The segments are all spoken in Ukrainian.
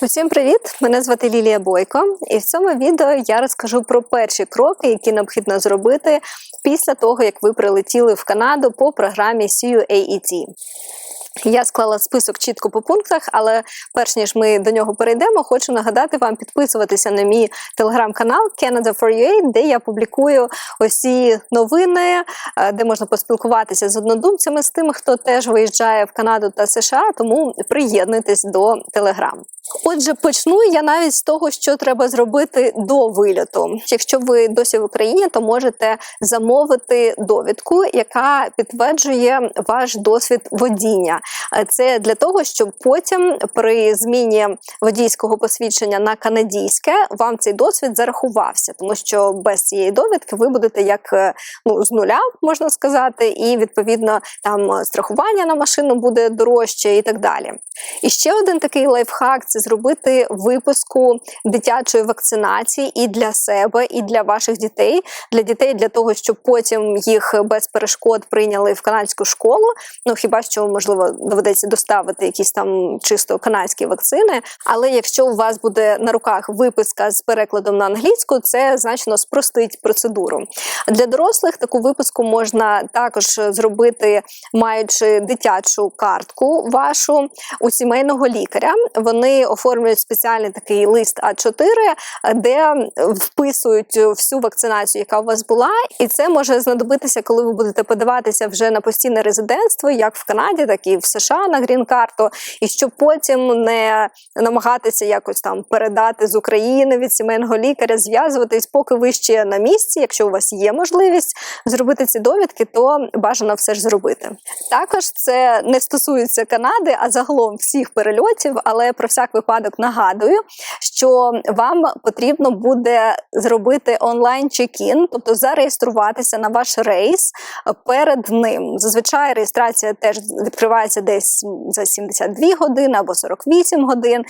Усім привіт! Мене звати Лілія Бойко, і в цьому відео я розкажу про перші кроки, які необхідно зробити після того, як ви прилетіли в Канаду по програмі CUAET. Я склала список чітко по пунктах, але перш ніж ми до нього перейдемо, хочу нагадати вам підписуватися на мій телеграм-канал Canada for UA, де я публікую усі новини, е, де можна поспілкуватися з однодумцями, з тими, хто теж виїжджає в Канаду та США. Тому приєднуйтесь до телеграм. Отже, почну я навіть з того, що треба зробити до вильоту. Якщо ви досі в Україні, то можете замовити довідку, яка підтверджує ваш досвід водіння. Е, Це для того, щоб потім при зміні водійського посвідчення на канадійське вам цей досвід зарахувався, тому що без цієї довідки ви будете як е, ну з нуля, можна сказати, і відповідно там страхування на машину буде дорожче і так далі. І ще один такий лайфхак це зробити випуску дитячої вакцинації і для себе, і для ваших дітей. Для дітей для того, щоб потім їх без перешкод прийняли в канадську школу. Ну хіба що можливо доведеться доставити якісь там чисто канадські вакцини. Але якщо у вас буде на руках виписка з перекладом на англійську, це значно спростить процедуру. Для дорослих таку виписку можна також зробити, маючи дитячу картку вашу у сімейного лікаря. Вони оформлюють спеціальний такий лист А4, де вписують всю вакцинацію, яка у вас була, і це може знадобитися, коли ви будете подаватися вже на постійне резидентство, як в Канаді, так і в США на грін-карту, і щоб потім не намагатися якось там передати з України від сімейного лікаря, зв'язуватись, поки ви ще на місці. Якщо у вас є можливість зробити ці довідки, то бажано все ж зробити. Також це не стосується Канади, а загалом всіх перельотів. Але про всяк випадок нагадую, що вам потрібно буде зробити онлайн чек-ін, тобто зареєструватися на ваш рейс перед ним. Зазвичай реєстрація теж відкривається десь за 72 години або 48 годин,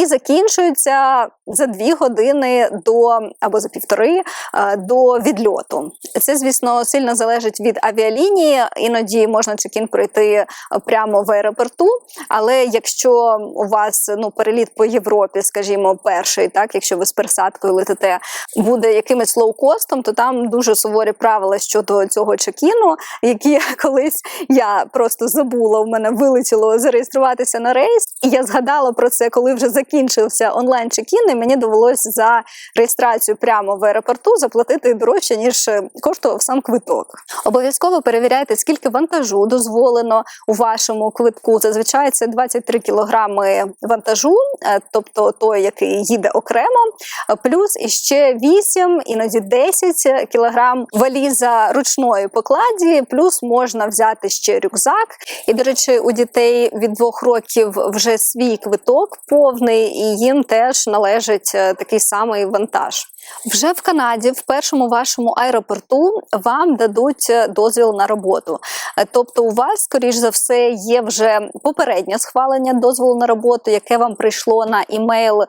і закінчується за 2 години до або за півтори е, до відльоту. Це, звісно, сильно залежить від авіалінії. Іноді можна чек-ін пройти прямо в аеропорту. Але якщо у вас ну переліт по Європі, скажімо, перший, так якщо ви з пересадкою летите, буде якимось лоукостом, то там дуже суворі правила щодо цього чекіну, які колись я просто забула. У мене вилетіло зареєструватися на рейс, і я згадала про це, коли вже закінчився онлайн чекін, і мені довелося за реєстрацію прямо в аеропорту заплатити дорожче ніж коштував сам квиток. Обов'язково перевіряйте, скільки вантажу дозволено у вашому квитку. Зазвичай це 23 кілограми вантажу, е, тобто той, який їде окремо, е, плюс іще 8, іноді 10 кілограм валіза ручної покладі, плюс можна взяти ще рюкзак. І, до речі, у дітей від двох років вже свій квиток повний, і їм теж належить е, такий самий вантаж. Вже в Канаді, в першому вашому аеропорту, вам дадуть е, дозвіл на роботу. Е, Тобто, у вас, скоріш за все, є вже попереднє схвалення дозволу на роботу, яке вам прийшло на імейл е,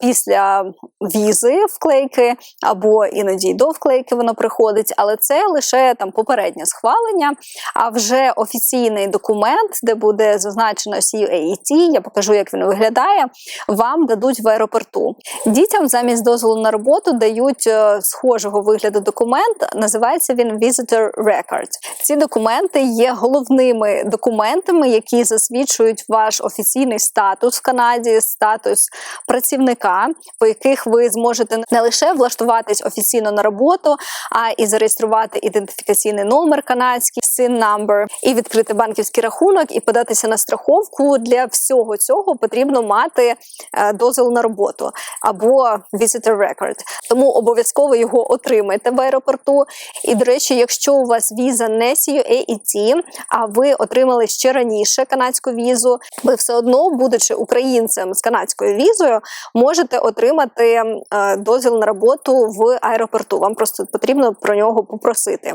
після візи вклейки, або іноді до вклейки воно приходить, але це лише там попереднє схвалення. А вже офіційний документ, де буде зазначено CUAET, я покажу, як він виглядає, вам дадуть в аеропорту. Дітям замість дозволу на роботу дають е, схожого вигляду документ. Називається він Visitor Record. Ці документи є головними документами, які засвідчують ваш офіційний статус в Канаді, статус працівника, по яких ви зможете не лише влаштуватись офіційно на роботу, а і зареєструвати ідентифікаційний номер канадський SIN number, і відкрити банківський рахунок, і податися на страховку. Для всього цього потрібно мати е, дозвіл на роботу або visitor record. Тому обов'язково його отримайте в аеропорту. І, до речі, якщо у вас віза не CUAET, а ви отримали ще раніше канадську візу, ви все одно, будучи українцем з канадською візою, можете отримати е, дозвіл на роботу в аеропорту. Вам просто потрібно про нього попросити.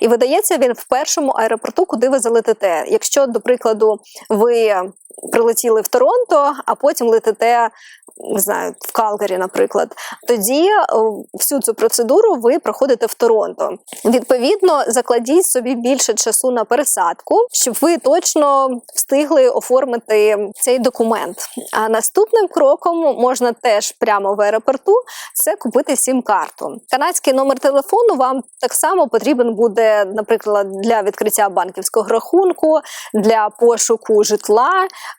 І видається він в першому аеропорту, куди ви залетите. Якщо, до прикладу, ви прилетіли в Торонто, а потім летите. Не знаю, в Калгарі, наприклад, тоді всю цю процедуру ви проходите в Торонто. Відповідно, закладіть собі більше часу на пересадку, щоб ви точно встигли оформити цей документ. А наступним кроком можна теж прямо в аеропорту це купити сім-карту. Канадський номер телефону вам так само потрібен буде, наприклад, для відкриття банківського рахунку, для пошуку житла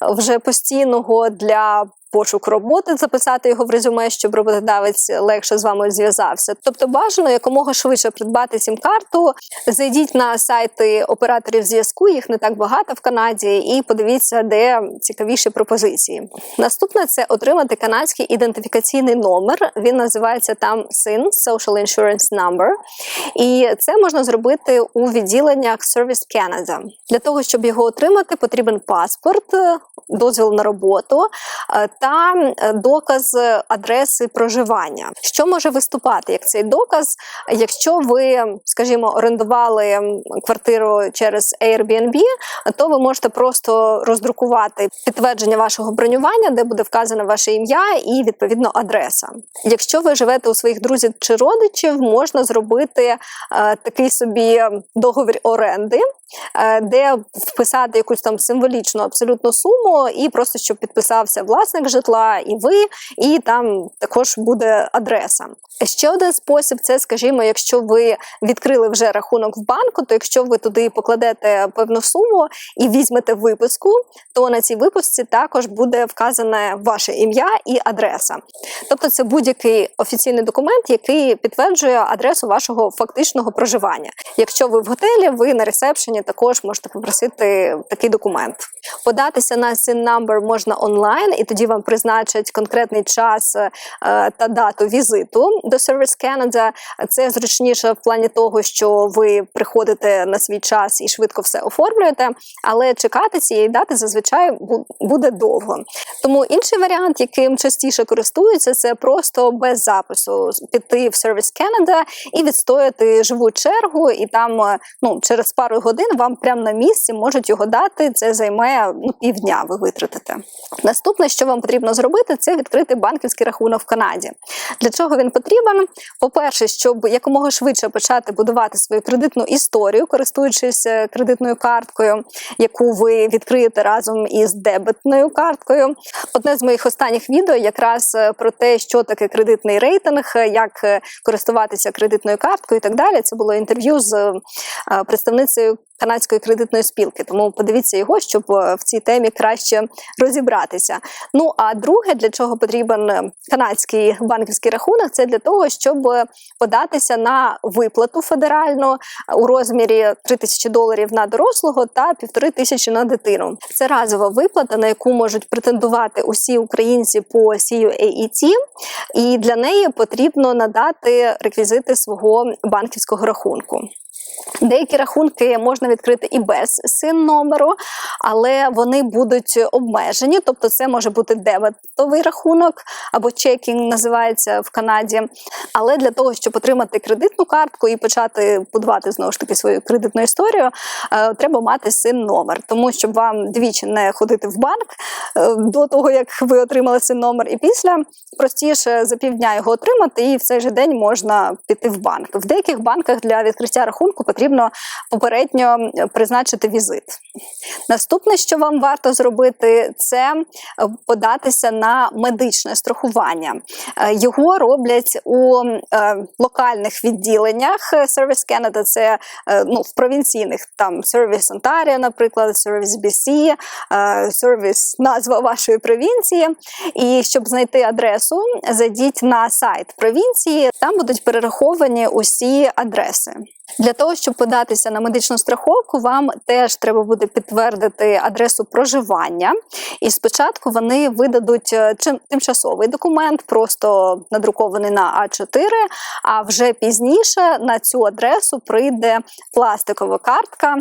вже постійного для. Пошук роботи записати його в резюме, щоб роботодавець легше з вами зв'язався. Тобто, бажано якомога швидше придбати сім-карту. Зайдіть на сайти операторів зв'язку, їх не так багато в Канаді, і подивіться, де цікавіші пропозиції. Наступне це отримати канадський ідентифікаційний номер. Він називається там SIN – Social Insurance Number. І це можна зробити у відділеннях Service Canada. Для того, щоб його отримати, потрібен паспорт, дозвіл на роботу е, та е, доказ адреси проживання. Що може виступати як цей доказ, якщо ви, скажімо, орендували квартиру через Airbnb, то ви можете просто роздрукувати підтвердження вашого бронювання, де буде вказане ваше ім'я і відповідно адреса. Якщо ви живете у своїх друзів чи родичів, можна зробити е, такий собі договір оренди. Е, де вписати якусь там символічну абсолютну суму, і просто щоб підписався власник житла, і ви, і там також буде адреса. Ще один спосіб це, скажімо, якщо ви відкрили вже рахунок в банку, то якщо ви туди покладете певну суму і візьмете виписку, то на цій виписці також буде вказане ваше ім'я і адреса. Тобто, це будь-який офіційний документ, який підтверджує адресу вашого фактичного проживання. Якщо ви в готелі, ви на ресепшені також можете попросити такий документ. Податися на number можна онлайн, і тоді вам призначать конкретний час е, та дату візиту до Service Canada. Це зручніше в плані того, що ви приходите на свій час і швидко все оформлюєте, але чекати цієї дати зазвичай буде довго. Тому інший варіант, яким частіше користуються, це просто без запису піти в Service Canada і відстояти живу чергу, і там е, ну через пару годин вам прямо на місці можуть його дати. Це займе ну, півдня. Ви витратите. Наступне, що вам потрібно зробити, це відкрити банківський рахунок в Канаді. Для чого він потрібен? По-перше, щоб якомога швидше почати будувати свою кредитну історію, користуючись е, кредитною карткою, яку ви відкриєте разом із дебетною карткою. Одне з моїх останніх відео якраз е, про те, що таке кредитний рейтинг, е, як користуватися кредитною карткою і так далі. Це було інтерв'ю з представницею канадської кредитної спілки. Тому подивіться його, щоб е, в цій темі краще розібратися. Ну а друге, для чого потрібен е, канадський банківський рахунок, це для того, щоб податися на виплату федеральну у розмірі 3 тисячі доларів на дорослого та півтори тисячі на дитину. Це разова виплата, на яку можуть претендувати усі українці по CUAET, і для неї потрібно надати реквізити свого банківського рахунку. Деякі рахунки можна відкрити і без син номеру, але вони будуть обмежені, тобто це може бути дебетовий рахунок або чекінг називається в Канаді. Але для того, щоб отримати кредитну картку і почати будувати знову ж таки свою кредитну історію, е, треба мати син номер, тому щоб вам двічі не ходити в банк е, до того, як ви отримали син номер, і після простіше за півдня його отримати, і в цей же день можна піти в банк. В деяких банках для відкриття рахунку потрібно попередньо призначити візит. Наступне, що вам варто зробити, це е, податися на медичне страхування. Е, його роблять у е, локальних відділеннях Service Canada, це ну, в провінційних там Service Ontario, наприклад, Service BC, Service назва вашої провінції. І щоб знайти адресу, зайдіть на сайт провінції, там будуть перераховані усі адреси. Для того, щоб податися на медичну страховку, вам теж треба буде підтвердити адресу проживання. І спочатку вони видадуть е, тимчасовий документ, просто надрукований на А4, а вже пізніше на цю адресу прийде пластикова картка,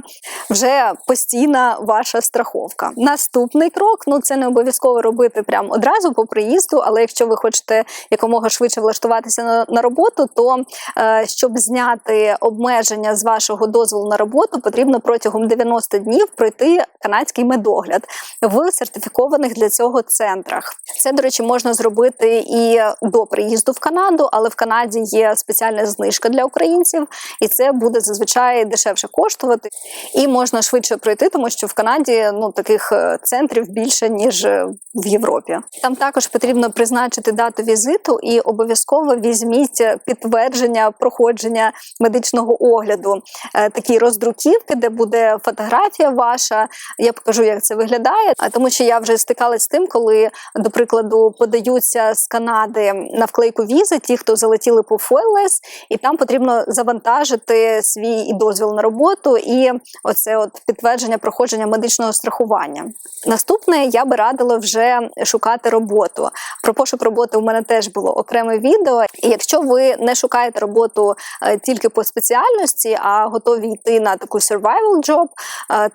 вже постійна ваша страховка. Наступний крок ну це не обов'язково робити прямо одразу по приїзду, але якщо ви хочете якомога швидше влаштуватися на, роботу, то е, щоб зняти обмеження обмеження з вашого дозволу на роботу потрібно протягом 90 днів пройти канадський медогляд в сертифікованих для цього центрах. Це, до речі, можна зробити і до приїзду в Канаду, але в Канаді є спеціальна знижка для українців, і це буде зазвичай дешевше коштувати. І можна швидше пройти, тому що в Канаді ну таких е, центрів більше ніж е, в Європі. Там також потрібно призначити дату візиту і обов'язково візьміть підтвердження проходження медичного огляду. Е, Такі роздруківки, де буде фотографія ваша. Я покажу, як це виглядає. А тому, що я вже стикалась з тим, коли, до прикладу, подаються з Канади на вклейку візи, ті, хто залетіли по Foilless, і там потрібно завантажити свій дозвіл на роботу і оце от підтвердження проходження медичного страхування. Наступне я би радила вже шукати роботу. Про пошук роботи у мене теж було окреме відео. І якщо ви не шукаєте роботу е, тільки по спеціальності, а готові йти на таку survival job,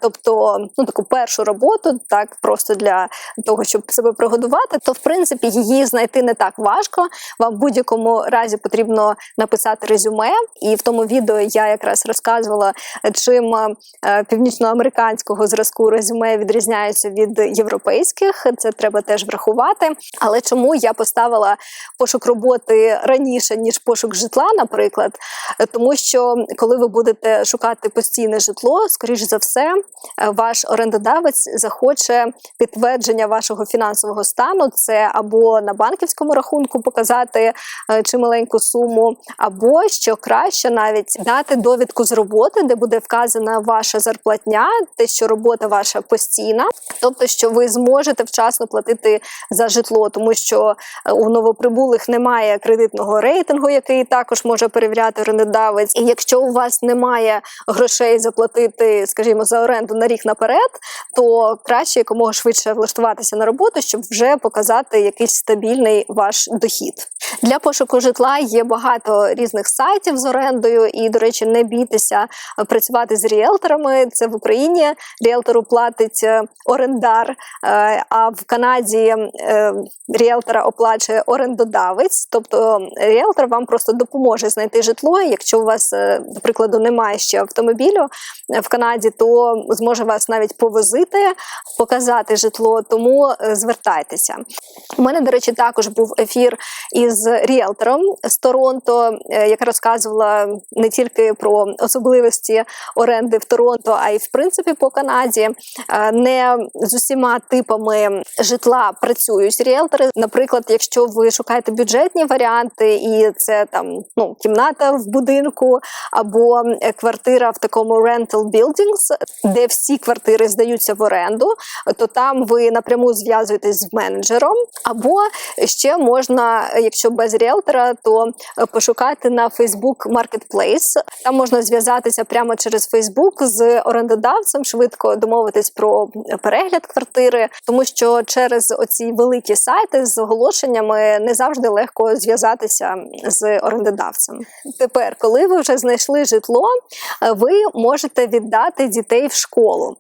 тобто ну таку першу роботу, так просто для того, щоб себе прогодувати, то в принципі її знайти не так важко. Вам в будь-якому разі потрібно написати резюме, і в тому відео я якраз розказувала, чим північноамериканського зразку резюме відрізняються від європейських. Це треба теж врахувати. Але чому я поставила пошук роботи раніше ніж пошук житла, наприклад, тому що коли ви будете шукати постійне житло, скоріш за все, е, ваш орендодавець захоче підтвердження вашого фінансового стану. Це або на банківському рахунку показати е, чималеньку суму, або що краще навіть дати довідку з роботи, де буде вказана ваша зарплатня, те, що робота ваша постійна, тобто, що ви зможете вчасно платити за житло, тому що е, у новоприбулих немає кредитного рейтингу, який також може перевіряти орендодавець. І якщо у вас немає грошей заплатити, скажімо, за оренду на рік наперед, то краще якомога швидше влаштуватися на роботу, щоб вже показати якийсь стабільний ваш дохід. Для пошуку житла є багато різних сайтів з орендою, і, до речі, не бійтеся працювати з ріелторами. Це в Україні ріелтору платить е, орендар, е, а в Канаді е, ріелтора оплачує орендодавець. Тобто ріелтор вам просто допоможе знайти житло. Якщо у вас, до прикладу, немає ще автомобілю в Канаді, то зможе вас навіть повозити, показати житло. Тому звертайтеся. У мене, до речі, також був ефір із ріелтором з Торонто, яка розказувала не тільки про особливості оренди в Торонто, а й в принципі по Канаді. Не з усіма типами житла працюють ріелтори. Наприклад, якщо ви шукаєте бюджетні варіанти, і це там ну кімната в будинку або квартира в такому rental buildings, де всі квартири здаються в оренду, то там ви напряму зв'язуєтесь з менеджером, або ще можна, якщо без ріелтора, то пошукати на Facebook Marketplace. Там можна зв'язатися прямо через Facebook з орендодавцем, швидко домовитись про перегляд квартири, тому що через оці великі сайти з оголошеннями не завжди легко зв'язатися з орендодавцем. Тепер, коли ви вже знайшли житло, ви можете віддати дітей в школу.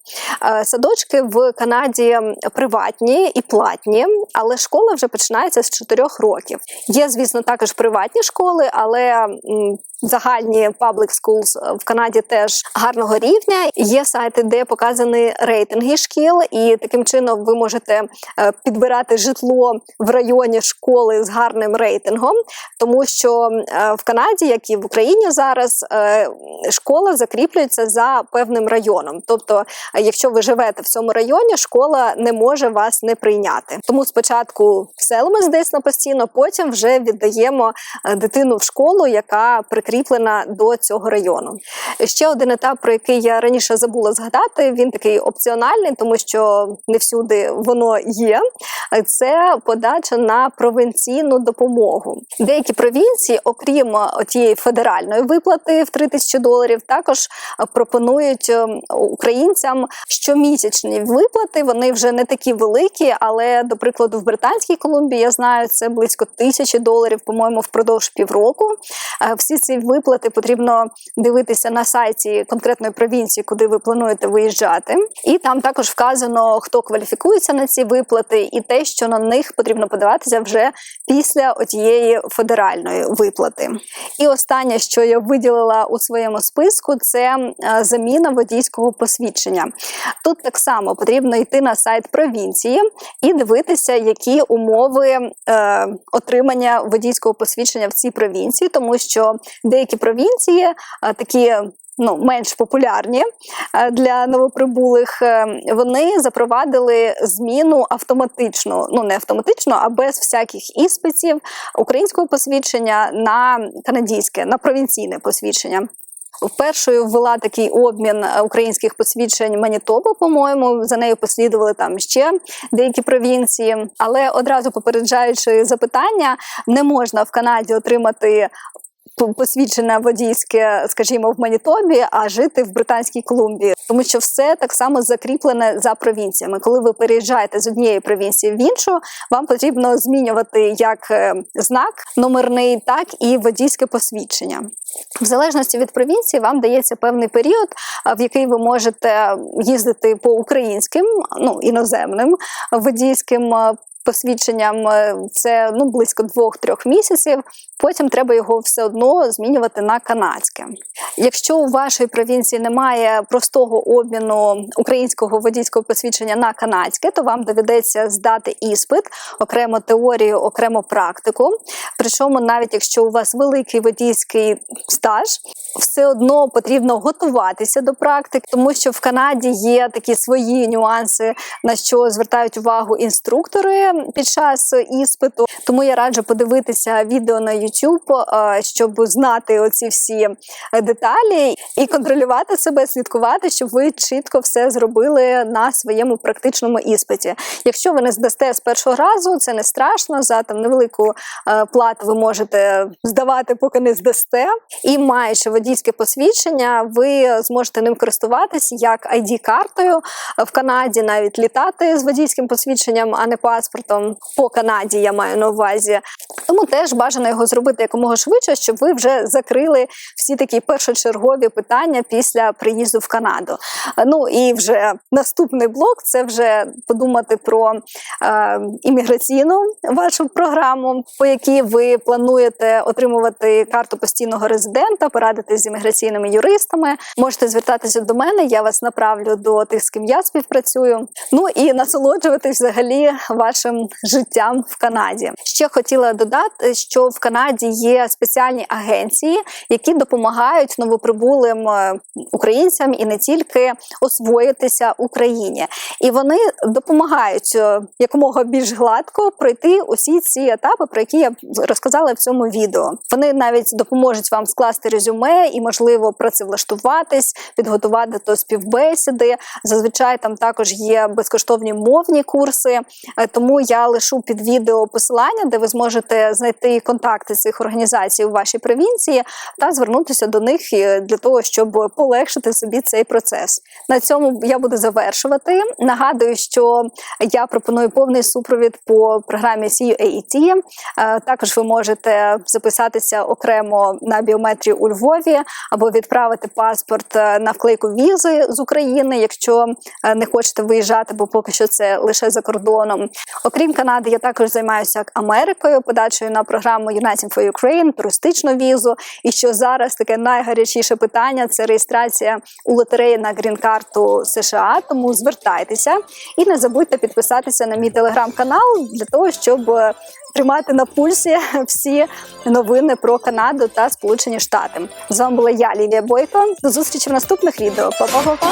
Садочки в Канаді приватні і платні, але школа вже починається з 4 років. Є, звісно, також приватні школи, але загальні public schools в Канаді теж гарного рівня. Є сайти, де показані рейтинги шкіл, і таким чином ви можете підбирати житло в районі школи з гарним рейтингом, тому що в Канаді, як і в Україні зараз, школа закріплюється за певним районом. Тобто, якщо ви живете в цьому районі, школа не може вас не прийняти. Тому спочатку селимось десь на постійно, потім вже віддаємо дитину в школу, яка прикріплена до цього району. Ще один етап, про який я раніше забула згадати, він такий опціональний, тому що не всюди воно є. Це подача на провінційну допомогу. Деякі провінції, окрім тієї федеральної виплати в 3 тисячі доларів, також пропонують українцям щомісячні виплати. Вони вже не такі великі, але до прикладу в Британській Колумбії я знаю це близько тисячі доларів, по-моєму, впродовж півроку. Е, Всі ці виплати потрібно дивитися на сайті конкретної провінції, куди ви плануєте виїжджати. І там також вказано, хто кваліфікується на ці виплати, і те, що на них потрібно подаватися вже після отієї федеральної виплати. І останнє, що я виділила у своєму списку, це е, заміна водійського посвідчення. Тут так само потрібно йти на сайт провінції і дивитися, які умови е, отримання водійського посвідчення в цій провінції, тому що деякі провінції е, такі. Ну, менш популярні е, для новоприбулих, е, вони запровадили зміну автоматично, ну не автоматично, а без всяких іспитів українського посвідчення на канадійське, на провінційне посвідчення. Першою ввела такий обмін е, українських посвідчень Манітоба, по-моєму. За нею послідували там ще деякі провінції. Але одразу попереджаючи запитання, не можна в Канаді отримати. Посвідчене водійське, скажімо, в Манітобі, а жити в Британській Колумбії, тому що все так само закріплене за провінціями. Коли ви переїжджаєте з однієї провінції в іншу, вам потрібно змінювати як е, знак номерний, так і водійське посвідчення. В залежності від провінції вам дається певний період, в який ви можете їздити по українським, ну іноземним водійським посвідченням. Е, Це ну близько двох-трьох місяців. Потім треба його все одно змінювати на канадське. Якщо у вашої провінції немає простого обміну українського водійського посвідчення на канадське, то вам доведеться здати іспит, окремо теорію, окремо практику. Причому, навіть якщо у вас великий водійський стаж, все одно потрібно готуватися до практик, тому що в Канаді є такі свої нюанси, на що звертають увагу інструктори під час іспиту. Тому я раджу подивитися відео на YouTube, щоб знати оці всі деталі і контролювати себе, слідкувати, щоб ви чітко все зробили на своєму практичному іспиті. Якщо ви не здасте з першого разу, це не страшно. За там невелику е, плату ви можете здавати, поки не здасте. І маючи водійське посвідчення, ви зможете ним користуватися як ID-картою в Канаді, навіть літати з водійським посвідченням, а не паспортом. По Канаді я маю на увазі. Тому теж бажано його зробити якомога швидше, щоб ви вже закрили всі такі першочергові питання після приїзду в Канаду. Ну і вже наступний блок це вже подумати про е, імміграційну вашу програму, по якій ви плануєте отримувати карту постійного резидента, порадитись з імміграційними юристами. Можете звертатися до мене, я вас направлю до тих, з ким я співпрацюю. Ну і насолоджуватись взагалі вашим життям в Канаді. Ще хотіла додати, що в Канаді є спеціальні агенції, які допомагають новоприбулим е, українцям і не тільки освоїтися Україні, і вони допомагають е, якомога більш гладко пройти усі ці етапи, про які я розказала в цьому відео. Вони навіть допоможуть вам скласти резюме і, можливо, працевлаштуватись, підготувати до співбесіди. Зазвичай там також є безкоштовні мовні курси. Е, Я лишу під відео посилання, де ви зможете знайти контакти цих організацій у вашій провінції та звернутися до них е, для того, щоб полегшити собі цей процес. На цьому я буду завершувати. Нагадую, що я пропоную повний супровід по програмі CUAET. Е, Також ви можете записатися окремо на біометрію у Львові або відправити паспорт е, на вклейку візи з України, якщо не хочете виїжджати, бо поки що це лише за кордоном. Окрім Канади, я також займаюся Америкою, подачею на програму United for Ukraine, туристичну візу. І що зараз таке найгарячіше питання це реєстрація у лотереї на грін-карту США. Тому звертайтеся і не забудьте підписатися на мій телеграм-канал для того, щоб е, тримати на пульсі всі новини про Канаду та Сполучені Штати. З вами була я, Лілія Бойко. До зустрічі в наступних відео. Па-па-па-па!